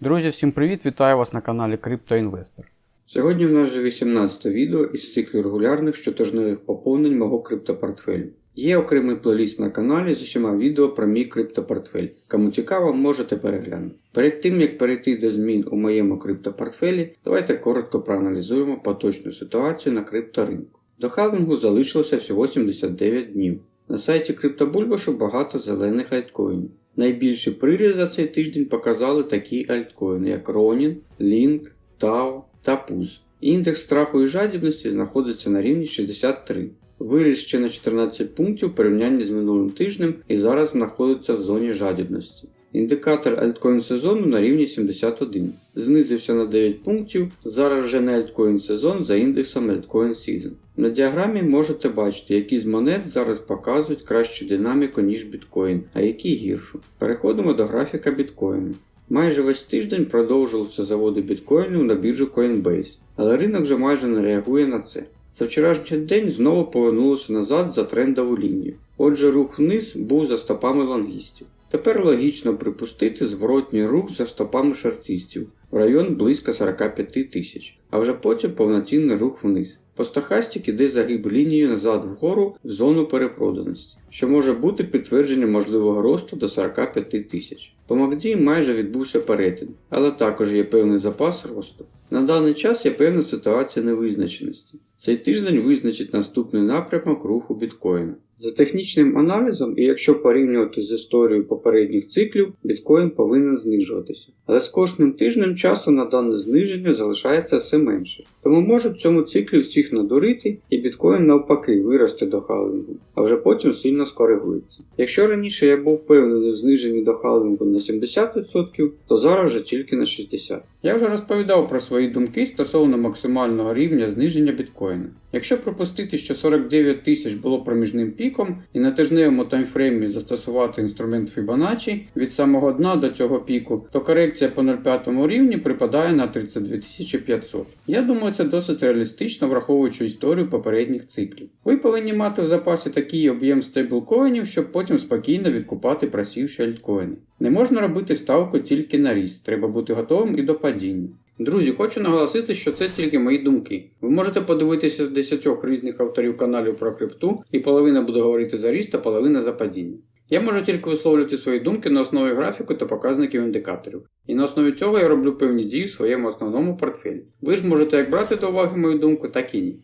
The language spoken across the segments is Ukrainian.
Друзі, всім привіт! Вітаю вас на каналі CryptoInvestor. Сьогодні в нас вже 18 відео із циклу регулярних щотижневих поповнень мого криптопортфелю. Є окремий плейліст на каналі з усіма відео про мій криптопортфель. Кому цікаво, можете переглянути. Перед тим як перейти до змін у моєму криптопортфелі, давайте коротко проаналізуємо поточну ситуацію на крипторинку. До халвінгу залишилося всього 79 днів. На сайті криптобульбашу багато зелених альткоїнів. Найбільший приріст за цей тиждень показали такі альткоїни, як Ronin, Link, Tao та PUZ. Індекс страху і жадібності знаходиться на рівні 63. Виріс ще на 14 пунктів у порівнянні з минулим тижнем і зараз знаходиться в зоні жадібності. Індикатор альткоін сезону на рівні 71. Знизився на 9 пунктів, зараз вже не альткоін сезон за індексом Altcoin Season. На діаграмі можете бачити, які з монет зараз показують кращу динаміку, ніж біткоін, а які гіршу. Переходимо до графіка біткоїну. Майже весь тиждень продовжувалися заводи біткоїнів на біржу Coinbase, але ринок вже майже не реагує на це. За вчорашній день знову повернулося назад за трендову лінію. Отже, рух вниз був за стопами лонгістів. Тепер логічно припустити зворотній рух за стопами шортистів в район близько 45 тисяч, а вже потім повноцінний рух вниз. По стохастіки іде загиб лінією назад вгору в зону перепроданості, що може бути підтвердженням можливого росту до 45 тисяч. По MACD майже відбувся перетин, але також є певний запас росту. На даний час є певна ситуація невизначеності. Цей тиждень визначить наступний напрямок руху біткоїна. За технічним аналізом, і якщо порівнювати з історією попередніх циклів, біткоін повинен знижуватися. Але з кожним тижнем часу на дане зниження залишається все менше. Тому може в цьому циклі всіх надурити і біткоін навпаки виросте до халвінгу, а вже потім сильно скоригується. Якщо раніше я був впевнений в зниженні до халвінгу на 70%, то зараз вже тільки на 60%. Я вже розповідав про свої думки стосовно максимального рівня зниження біткоїна. Якщо припустити, що 49 тисяч було проміжним піком, і на тижневому таймфреймі застосувати інструмент Fibonacci від самого дна до цього піку, то корекція по 0,5 рівні припадає на 32 500. Я думаю, це досить реалістично, враховуючи історію попередніх циклів. Ви повинні мати в запасі такий об'єм стейблкоїнів, щоб потім спокійно відкупати просівші альткоїни. Не можна робити ставку тільки на ріст, треба бути готовим і до падіння. Друзі, хочу наголосити, що це тільки мої думки. Ви можете подивитися 10 різних авторів каналів про крипту, і половина буде говорити за ріст, а половина за падіння. Я можу тільки висловлювати свої думки на основі графіку та показників індикаторів. І на основі цього я роблю певні дії в своєму основному портфелі. Ви ж можете як брати до уваги мою думку, так і ні.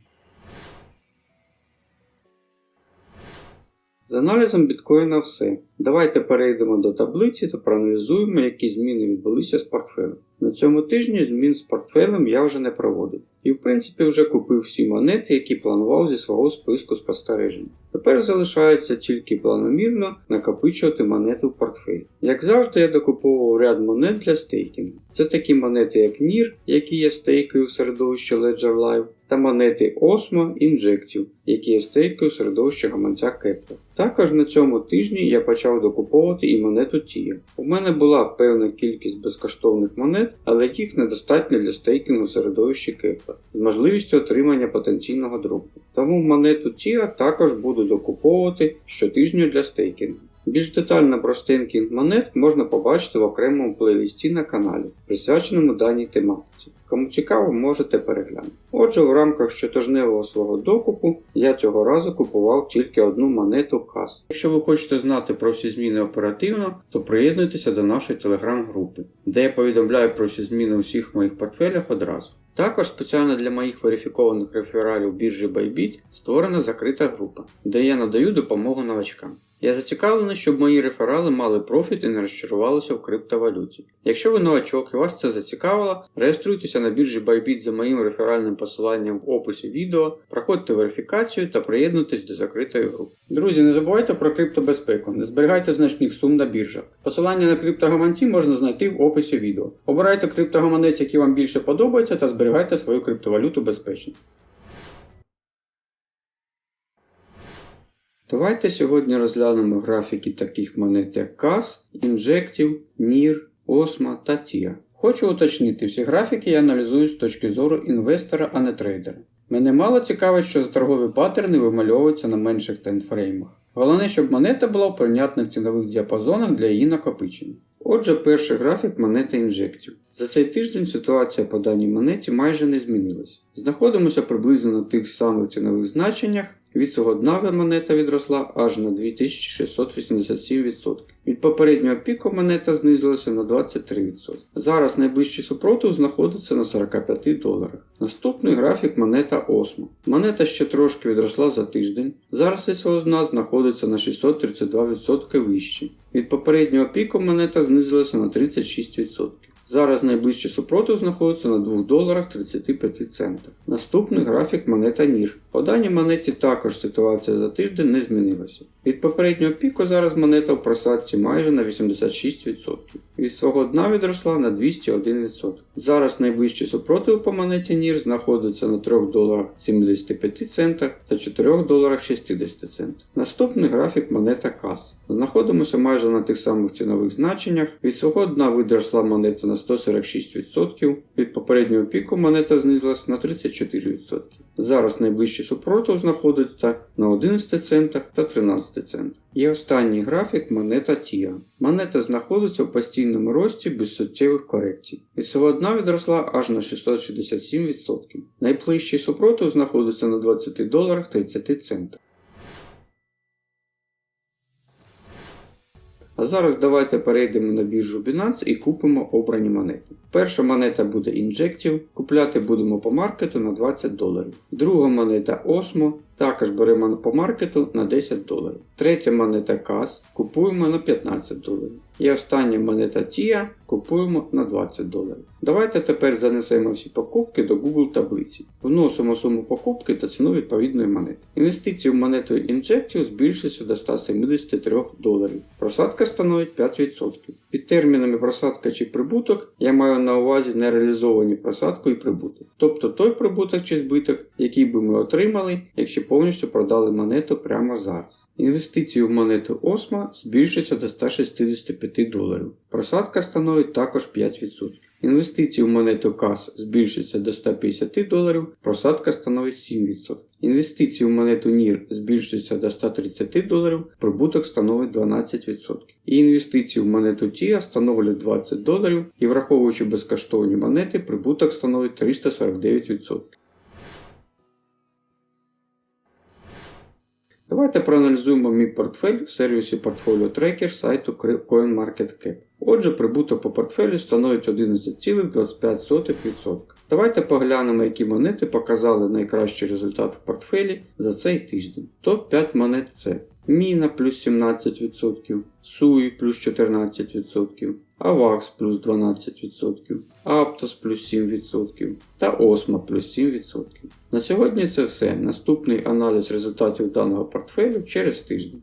З аналізом біткоїна все. Давайте перейдемо до таблиці та проаналізуємо, які зміни відбулися з портфелем. На цьому тижні змін з портфелем я вже не проводив. І в принципі вже купив всі монети, які планував зі свого списку спостережень. Тепер залишається тільки планомірно накопичувати монети в портфель. Як завжди, я докуповував ряд монет для стейкінгу. Це такі монети, як NIR, які є стейкою в середовищі Ledger Live, та монети Osmo Injective, які є стейкою в середовищі гаманця Kepler. Також на цьому тижні я почав докуповувати і монету TIA. У мене була певна кількість безкоштовних монет, але їх недостатньо для стейкінгу в середовищі Kepler з можливістю отримання потенційного дропу. Тому монету TIA також буду докуповувати щотижню для стейкінгу. Більш детально про стейкінг монет можна побачити в окремому плейлісті на каналі, присвяченому даній тематиці. Кому цікаво, можете переглянути. Отже, в рамках щотижневого свого докупу я цього разу купував тільки одну монету CAS. Якщо ви хочете знати про всі зміни оперативно, то приєднуйтеся до нашої телеграм-групи, де я повідомляю про всі зміни у всіх моїх портфелях одразу. Також спеціально для моїх верифікованих рефералів біржі Bybit створена закрита група, де я надаю допомогу новачкам. Я зацікавлений, щоб мої реферали мали профіт і не розчарувалися в криптовалюті. Якщо ви новачок і вас це зацікавило, реєструйтеся на біржі Bybit за моїм реферальним посиланням в описі відео, проходьте верифікацію та приєднуйтесь до закритої групи. Друзі, не забувайте про криптобезпеку, не зберігайте значних сум на біржах. Посилання на криптогаманці можна знайти в описі відео. Обирайте криптогаманець, який вам більше подобається, та зберігайте свою криптовалюту безпечно. Давайте сьогодні розглянемо графіки таких монет, як CAS, Injective, NIR, Osmo та TIA. Хочу уточнити, всі графіки я аналізую з точки зору інвестора, а не трейдера. Мене мало цікавить, що торгові паттерни вимальовуються на менших таймфреймах. Головне, щоб монета була в прийнятних цінових діапазонах для її накопичення. Отже, перший графік монети інжектів. За цей тиждень ситуація по даній монеті майже не змінилася. Знаходимося приблизно на тих самих цінових значеннях. Від цього дна монета відросла аж на 2687%. Від попереднього піку монета знизилася на 23%. Зараз найближчий супротив знаходиться на 45 доларах. Наступний графік монета Осмо. Монета ще трошки відросла за тиждень. Зараз від цього дна знаходиться на 632% вище. Від попереднього піку монета знизилася на 36%. Зараз найближчий супротив знаходиться на 2 доларах 35 центах. Наступний графік монета NIR. По даній монеті також ситуація за тиждень не змінилася. Від попереднього піку зараз монета в просадці майже на 86%. Від свого дна відросла на 201%. Зараз найближчий супротив по монеті NIR знаходиться на 3 доларах 75 центах та 4 доларах 60 центах. Наступний графік монета CAS. Знаходимося майже на тих самих цінових значеннях. Від свого дна відросла монета на 146%, від попереднього піку монета знизилась на 34%. Зараз найближчий супротив знаходиться на 11 центах та 13 центах. І останній графік монета TIA. Монета знаходиться в постійному рості без суттєвих корекцій. Від свого дна відросла аж на 667%. Найближчий супротив знаходиться на 20 доларах 30 центах. А зараз давайте перейдемо на біржу Binance і купимо обрані монети. Перша монета буде Injective, купляти будемо по маркету на 20 доларів. Друга монета Osmo, також беремо по маркету на 10 доларів. Третя монета CAS купуємо на 15 доларів. І остання монета TIA купуємо на 20 доларів. Давайте тепер занесемо всі покупки до Google таблиці. Вносимо суму покупки та ціну відповідної монети. Інвестиції в монету Injective збільшуються до 173 доларів. Просадка становить 5%. Під термінами просадка чи прибуток я маю на увазі нереалізовані просадку і прибуток. Тобто той прибуток чи збиток, який би ми отримали, якщо повністю продали монету прямо зараз. Інвестиції в монету Осма збільшаться до 165 доларів. Просадка становить також 5%. Інвестиції в монету CAS збільшуються до 150 доларів, просадка становить 7%. Інвестиції в монету NIR збільшуються до 130 доларів, прибуток становить 12%. І інвестиції в монету TIA становлять 20 доларів і враховуючи безкоштовні монети, прибуток становить 349%. Давайте проаналізуємо мій портфель в сервісі Portfolio Tracker сайту CoinMarketCap. Отже, прибуток по портфелю становить 11,25%. Давайте поглянемо, які монети показали найкращий результат в портфелі за цей тиждень. Топ-5 монет це Міна плюс 17%, Суї плюс 14%, Авакс плюс 12%, Аптос плюс 7% та Осмо плюс 7%. На сьогодні це все. Наступний аналіз результатів даного портфелю через тиждень.